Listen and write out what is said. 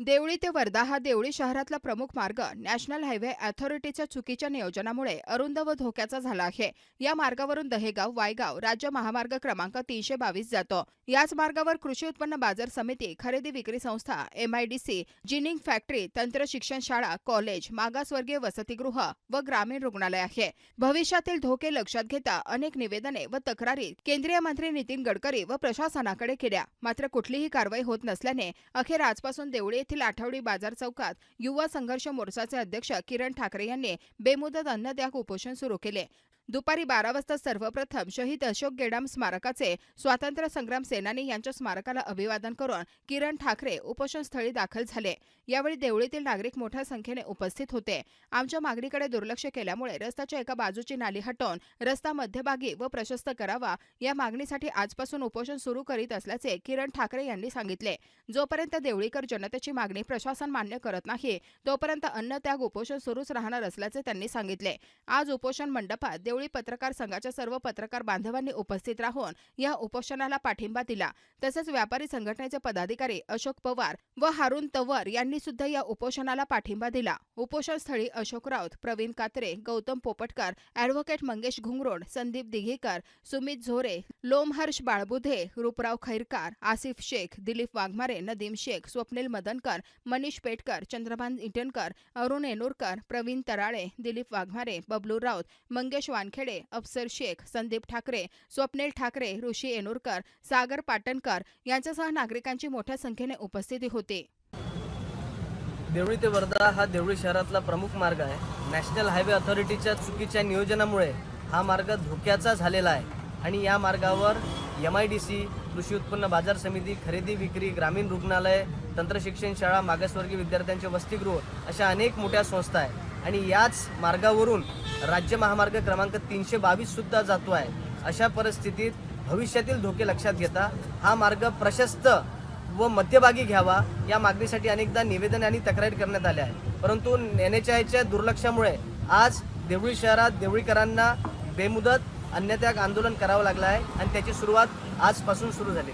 देवळी ते वर्धा हा देवळी शहरातला प्रमुख मार्ग. नॅशनल हायवे अथॉरिटीच्या चुकीच्या नियोजनामुळे अरुंद व धोक्याचा झाला आहे. या मार्गावरून दहेगाव वायगाव राज्य महामार्ग क्रमांक तीनशे बावीस जातो. याच मार्गावर कृषी उत्पन्न बाजार समिती खरेदी विक्री संस्था एमआयडीसी जिनिंग फॅक्टरी तंत्र शिक्षण शाळा कॉलेज मागासवर्गीय वसतिगृह व ग्रामीण रुग्णालय आहे. भविष्यातील धोके लक्षात घेता अनेक निवेदने व तक्रारी केंद्रीय मंत्री नितीन गडकरी व प्रशासनाकडे केल्या. मात्र कुठलीही कारवाई होत नसल्याने अखेर आजपासून देवळी येथील आठवडी बाजार चौकात युवा संघर्ष मोर्चाचे अध्यक्ष किरण ठाकरे यांनी बेमुदत अन्नत्याग उपोषण सुरू केले. दुपारी बारा वाजता सर्वप्रथम शहीद अशोक गेडाम स्मारकाचे स्वातंत्र्य संग्राम सेनानी यांच्या स्मारकाला अभिवादन करून किरण ठाकरे उपोषणस्थळी दाखल झाले. यावेळी देवळीतील नागरिक मोठ्या संख्येने उपस्थित होते. आमच्या मागणीकडे दुर्लक्ष केल्यामुळे रस्त्याच्या एका बाजूची नाली हटवून रस्ता मध्यभागी व प्रशस्त करावा या मागणीसाठी आजपासून उपोषण सुरू करीत असल्याचे किरण ठाकरे यांनी सांगितले. जोपर्यंत देवळीकर जनतेची मागणी प्रशासन मान्य करत नाही तोपर्यंत अन्न त्याग उपोषण सुरूच राहणार असल्याचे त्यांनी सांगितले. आज उपोषण मंडपात देवळी पत्रकार संघाच्या सर्व पत्रकार बांधवांनी उपस्थित राहून या उपोषणाला पाठिंबा दिला. तसंच व्यापारी संघटनेचे पदाधिकारी अशोक पवार व हारून तवर यांनी सुद्धा या उपोषणाला पाठिंबा दिला. उपोषणस्थळी अशोक राऊत प्रवीण कात्रे गौतम पोपटकर अॅडव्होकेट मंगेश घुंगरोड संदीप दिघेकर सुमित झोरे लोमहर्ष बाळबुधे रूपराव खैरकार आसिफ शेख दिलीप वाघमारे नदीम शेख स्वप्नील मदनकर मनीष पेटकर चंद्रभान इटनकर अरुण एनुरकर प्रवीण तराळे दिलीप वाघमारे बबलू राऊत मंगेश वानखेडे अफसर शेख संदीप ठाकरे स्वप्नील ठाकरे ऋषी एनुरकर सागर पाटणकर यांच्यासह नागरिकांची मोठ्या संख्येने उपस्थिती होती. देवळी ते वर्धा हा देवळी शहरातला प्रमुख मार्ग आहे. नॅशनल हायवे अथॉरिटीच्या चुकीच्या नियोजनामुळे हा मार्ग धोक्याचा झालेला आहे आणि या मार्गावर एम आय डी सी कृषी उत्पन्न बाजार समिती खरेदी विक्री ग्रामीण रुग्णालय तंत्रशिक्षण शाळा मागासवर्गीय विद्यार्थ्यांचे वसतिगृह अशा अनेक मोठ्या संस्था आहे आणि याच मार्गावरून राज्य महामार्ग क्रमांक तीनशे बावीस सुद्धा जातो आहे. अशा परिस्थितीत भविष्यातील धोके लक्षात घेता हा मार्ग प्रशस्त व मध्यभागी घ्यावा या मागणीसाठी अनेकदा निवेदन आणि तक्रारी करण्यात आल्या आहे परंतु एन एच आयच्या दुर्लक्षामुळे आज देवळी शहरात देवळीकरांना बेमुदत अन्यत्याग आंदोलन करावं लागलं आहे आणि त्याची सुरुवात आजपासून सुरू झाली